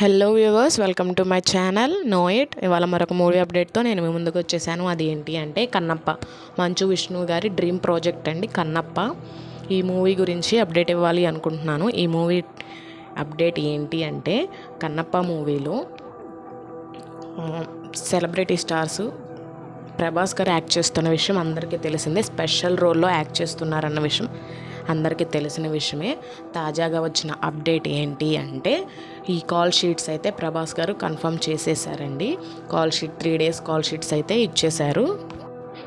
Hello viewers welcome to my channel no it ఇవాళ మరొక movie అప్డేట్తో నేను మీ ముందుకు వచ్చేసాను. అది ఏంటి అంటే కన్నప్ప. మంచు విష్ణు గారి డ్రీమ్ ప్రాజెక్ట్ అండి కన్నప్ప. ఈ మూవీ గురించి అప్డేట్ ఇవ్వాలి అనుకుంటున్నాను. ఈ మూవీ అప్డేట్ ఏంటి అంటే కన్నప్ప మూవీలో సెలబ్రిటీ స్టార్స్ ప్రభాస్ గారు యాక్ట్ చేస్తున్న విషయం అందరికీ తెలిసిందే. స్పెషల్ రోల్లో యాక్ట్ చేస్తున్నారన్న విషయం. అందరికీ తెలిసిన విషయమే. తాజాగా వచ్చిన అప్డేట్ ఏంటి అంటే ఈ కాల్ షీట్స్ అయితే Prabhas garu confirm చేసేసారండి. Call sheet three days call sheets అయితే ఇచ్చేశారు.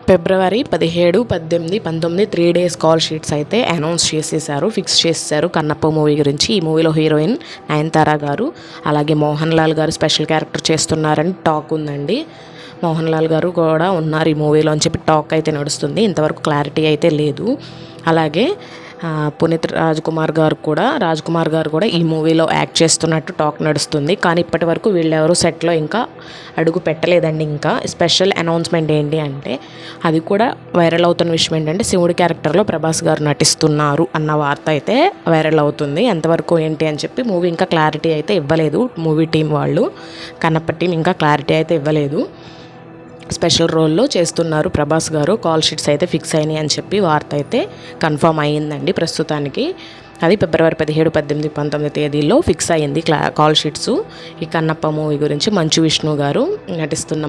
ఫిబ్రవరి పదిహేడు పద్దెనిమిది పంతొమ్మిది త్రీ డేస్ కాల్ షీట్స్ అయితే అనౌన్స్ చేసేసారు ఫిక్స్ చేసేసారు కన్నప్ప మూవీ గురించి. ఈ మూవీలో హీరోయిన్ నయనతార గారు అలాగే మోహన్ లాల్ గారు స్పెషల్ క్యారెక్టర్ చేస్తున్నారని టాక్ ఉందండి. మోహన్ లాల్ గారు కూడా ఉన్నారు ఈ మూవీలో అని చెప్పి టాక్ అయితే నడుస్తుంది. ఇంతవరకు క్లారిటీ అయితే లేదు. అలాగే పునీత్ రాజ్ కుమార్ గారు కూడా రాజ్ కుమార్ గారు కూడా ఈ మూవీలో యాక్ట్ చేస్తున్నట్టు టాక్ నడుస్తుంది. కానీ ఇప్పటి వరకు వీళ్ళెవరూ సెట్లో ఇంకా అడుగు పెట్టలేదండి ఇంకా. స్పెషల్ అనౌన్స్మెంట్ ఏంటి అంటే అది కూడా వైరల్ అవుతున్న విషయం ఏంటంటే శివుడి క్యారెక్టర్లో ప్రభాస్ గారు నటిస్తున్నారు అన్న వార్త అయితే వైరల్ అవుతుంది. ఎంతవరకు ఏంటి అని చెప్పి మూవీ ఇంకా క్లారిటీ అయితే ఇవ్వలేదు మూవీ టీం వాళ్ళు. కన్నప్ప టీం ఇంకా క్లారిటీ అయితే ఇవ్వలేదు. స్పెషల్ రోల్లో చేస్తున్నారు ప్రభాస్ గారు. కాల్ షీట్స్ అయితే ఫిక్స్ అయినాయి అని చెప్పి వార్త అయితే కన్ఫర్మ్ అయ్యిందండి ప్రస్తుతానికి. అది ఫిబ్రవరి పదిహేడు పద్దెనిమిది పంతొమ్మిది తేదీల్లో ఫిక్స్ అయ్యింది క్లా కాల్ షీట్స్. ఈ కన్నప్ప మూవీ గురించి మంచు విష్ణు గారు నటిస్తున్న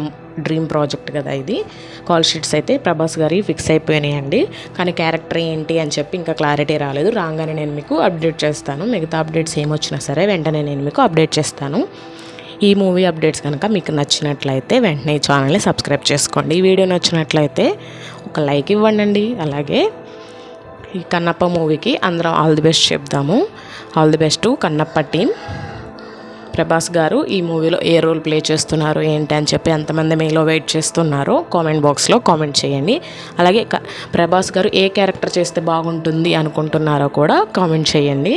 డ్రీమ్ ప్రాజెక్ట్ కదా ఇది. కాల్ షీట్స్ అయితే ప్రభాస్ గారి ఫిక్స్ అయిపోయినాయండి. కానీ క్యారెక్టర్ ఏంటి అని చెప్పి ఇంకా క్లారిటీ రాలేదు. రాగానే నేను మీకు అప్డేట్ చేస్తాను. మిగతా అప్డేట్స్ ఏమొచ్చినా సరే వెంటనే నేను మీకు అప్డేట్ చేస్తాను. ఈ మూవీ అప్డేట్స్ కనుక మీకు నచ్చినట్లయితే వెంటనే ఈ ఛానల్ని సబ్స్క్రైబ్ చేసుకోండి. ఈ వీడియో నచ్చినట్లయితే ఒక లైక్ ఇవ్వండి అలాగే ఈ కన్నప్ప మూవీకి అందరం all the best చెప్దాము. All the best Kannappa team. Prabhas garu ఈ మూవీలో ఏ రోల్ ప్లే చేస్తున్నారు ఏంటి అని చెప్పి ఎంతమంది మీలో వెయిట్ చేస్తున్నారో కామెంట్ బాక్స్లో కామెంట్ చేయండి. అలాగే ప్రభాస్ గారు ఏ క్యారెక్టర్ చేస్తే బాగుంటుంది అనుకుంటున్నారో కూడా కామెంట్ చేయండి.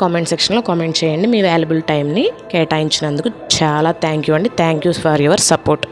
కామెంట్ సెక్షన్లో కామెంట్ చేయండి మీ వాల్యుబుల్ టైంని కేటాయించినందుకు చాలా థ్యాంక్ యూ అండి. Thank you for your support